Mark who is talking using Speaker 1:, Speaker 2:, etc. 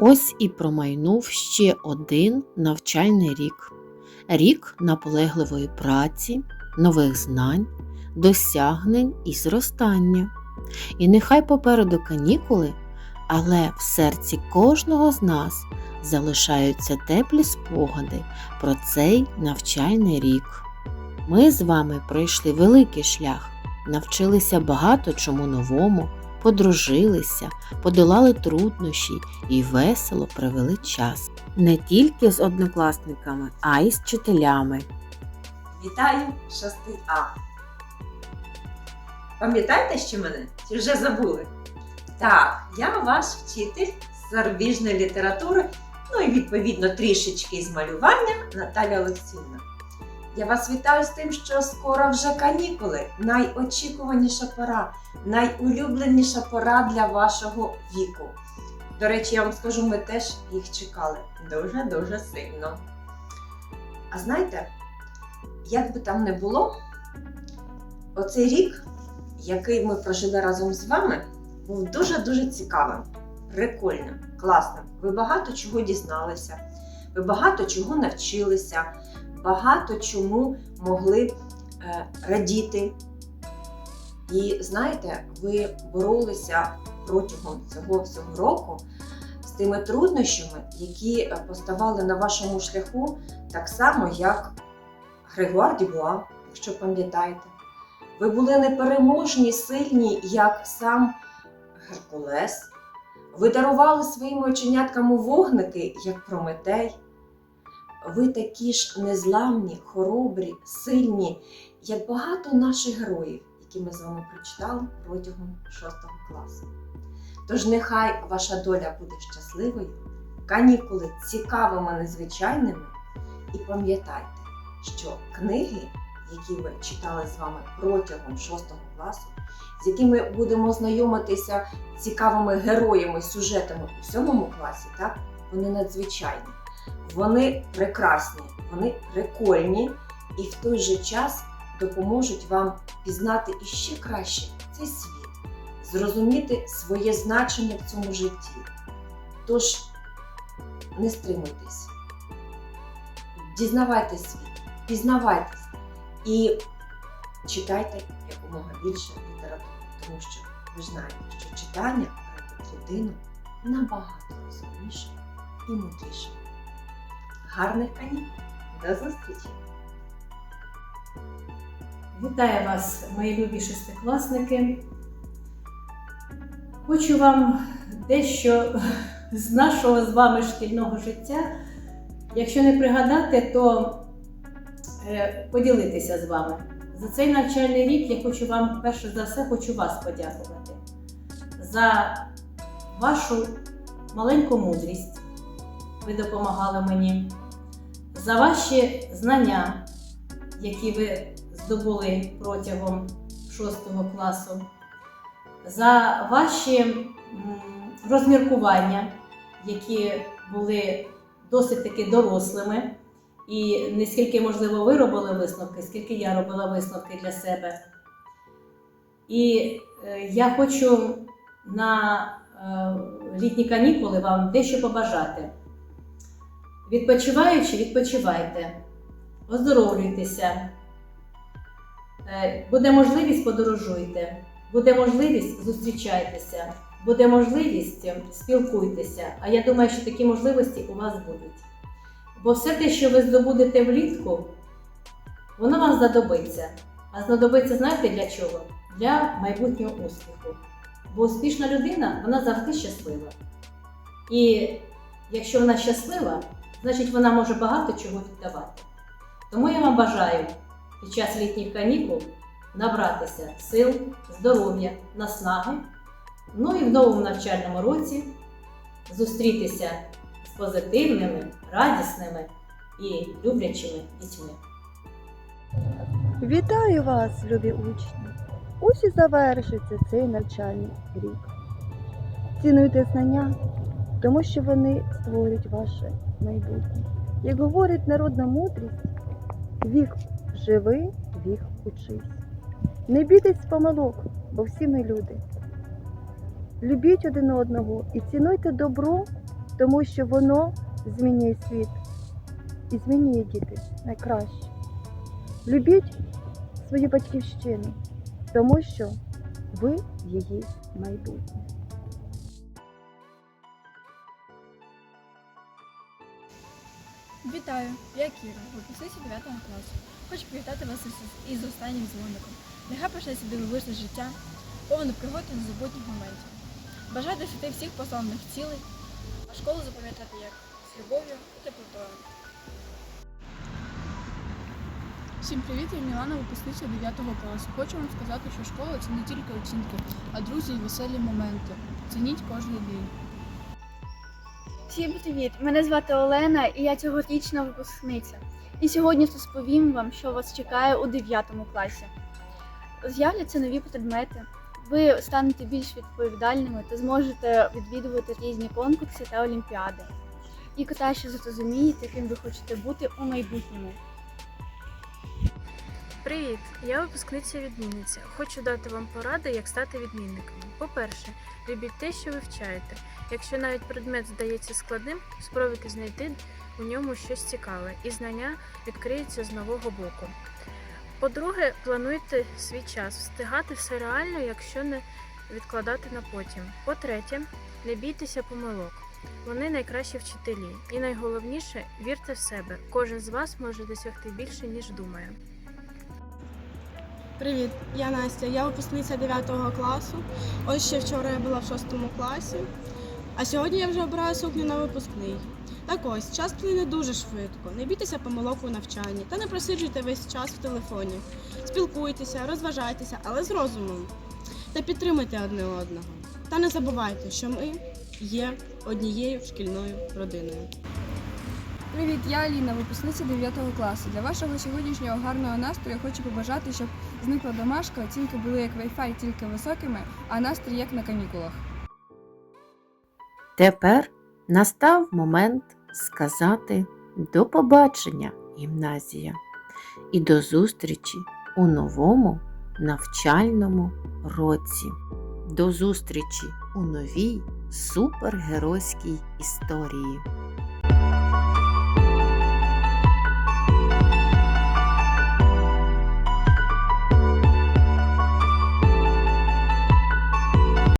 Speaker 1: Ось і промайнув ще один навчальний рік. Рік наполегливої праці, нових знань, досягнень і зростання. І нехай попереду канікули, але в серці кожного з нас залишаються теплі спогади про цей навчальний рік. Ми з вами пройшли великий шлях, навчилися багато чому новому, подружилися, подолали труднощі і весело провели час не тільки з однокласниками, а й з вчителями.
Speaker 2: Вітаю, 6 А. Пам'ятаєте ще мене? Чи вже забули? Так, я ваш вчитель з зарубіжної літератури, ну і відповідно трішечки з малювання Наталя Олексіївна. Я вас вітаю з тим, що скоро вже канікули. Найочікуваніша пора, найулюбленіша пора для вашого віку. До речі, я вам скажу, ми теж їх чекали дуже-дуже сильно. А знаєте, як би там не було, оцей рік, який ми прожили разом з вами, був дуже-дуже цікавим, прикольним, класним. Ви багато чого дізналися, ви багато чого навчилися, багато чому могли е, радіти. І знаєте, ви боролися протягом цього всього року з тими труднощами, які е, поставали на вашому шляху, так само, як Грегуар Дюбуа, якщо пам'ятаєте. Ви були непереможні, сильні, як сам Геркулес. Ви дарували своїми оченятками вогники, як Прометей. Ви такі ж незламні, хоробрі, сильні, як багато наших героїв, які ми з вами прочитали протягом 6 класу. Тож нехай ваша доля буде щасливою, канікули цікавими, незвичайними, і пам'ятайте, що книги, які ви читали з вами протягом 6 класу, з якими будемо знайомитися цікавими героями, сюжетами у 7 класі, так, вони надзвичайні, вони прекрасні, вони прикольні і в той же час допоможуть вам пізнати іще краще цей світ, зрозуміти своє значення в цьому житті. Тож не стримуйтесь, дізнавайте світ, пізнавайтесь і читайте якомога більше літератури, тому що ви знаєте, що читання робить людину набагато розумнішою і мудрішою. Гарних канікул! До зустрічі!
Speaker 3: Вітаю вас, мої любі шестикласники. Хочу вам дещо з нашого з вами шкільного життя. Якщо не пригадати, то е, поділитися з вами. За цей навчальний рік я хочу вам, перше за все, хочу вас подякувати за вашу маленьку мудрість. Ви допомагали мені, за ваші знання, які ви здобули протягом 6 класу, за ваші розміркування, які були досить таки дорослими, і не скільки, можливо, ви робили висновки, скільки я робила висновки для себе. І е, я хочу на е, літні канікули вам дещо побажати. Відпочиваючи, відпочивайте, оздоровлюйтеся. Е, Буде можливість подорожуйте, буде можливість зустрічайтеся, буде можливість е, спілкуйтеся. А я думаю, що такі можливості у вас будуть. Бо все те, що ви здобудете влітку, воно вам знадобиться. А знадобиться, знаєте для чого? Для майбутнього успіху. Бо успішна людина, вона завжди щаслива. І якщо вона щаслива, значить вона може багато чого віддавати. Тому я вам бажаю під час літніх канікул набратися сил, здоров'я, наснаги, ну і в новому навчальному році зустрітися з позитивними, радісними і люблячими дітьми.
Speaker 4: Вітаю вас, любі учні! Ось і завершиться цей навчальний рік. Цінуйте знання, тому що вони створюють ваше майбутнє. Як говорить народна мудрість, вік живи, вік учись. Не бійтесь помилок, бо всі ми люди. Любіть один одного і цінуйте добро тому що воно змінює світ і змінює діти найкраще. Любіть свою батьківщину, тому що ви її майбутнє.
Speaker 5: Вітаю, я Кіра, випускниця 9 класу. Хочу привітати вас із- останнім дзвоником. Нехай почнеться дивовижне життя, повне пригод і незабутніх моментів. Бажаю досягти всіх поставлених цілей, а школу запам'ятати як з любов'ю і теплотою.
Speaker 6: Всім привіт, я Мілана, випускниця 9 класу. Хочу вам сказати, що школа це не тільки оцінки, а друзі і веселі моменти. Цініть кожен день.
Speaker 7: Всім привіт! Мене звати Олена і я цьогорічна випускниця. І сьогодні розповім вам, що вас чекає у 9 класі. З'являться нові предмети. Ви станете більш відповідальними та зможете відвідувати різні конкурси та олімпіади. І краще зрозумієте, ким ви хочете бути у майбутньому.
Speaker 8: Привіт! Я випускниця відмінниця. Хочу дати вам поради, як стати відмінниками. По-перше, любіть те, що ви вчаєте. Якщо навіть предмет здається складним, спробуйте знайти у ньому щось цікаве, і знання відкриються з нового боку. По-друге, плануйте свій час, встигати все реально, якщо не відкладати на потім. По-третє, не бійтеся помилок. Вони найкращі вчителі. І найголовніше вірте в себе. Кожен з вас може досягти більше, ніж думає.
Speaker 9: Привіт, я Настя, я випускниця 9 класу. Ось ще вчора я була в 6 класі, а сьогодні я вже обираю сукню на випускний. Так ось, час плине дуже швидко. Не бійтеся помилок у навчанні та не просиджуйте весь час в телефоні. Спілкуйтеся, розважайтеся, але з розумом. Та підтримуйте одне одного. Та не забувайте, що ми є однією шкільною родиною.
Speaker 6: Привіт, я Аліна, випускниця 9 класу. Для вашого сьогоднішнього гарного настрою хочу побажати, щоб зникла домашка, оцінки були як Wi-Fi, тільки високими, а настрій як на канікулах.
Speaker 1: Тепер настав момент сказати до побачення, гімназія, і до зустрічі у новому навчальному році. До зустрічі у новій супергеройській історії.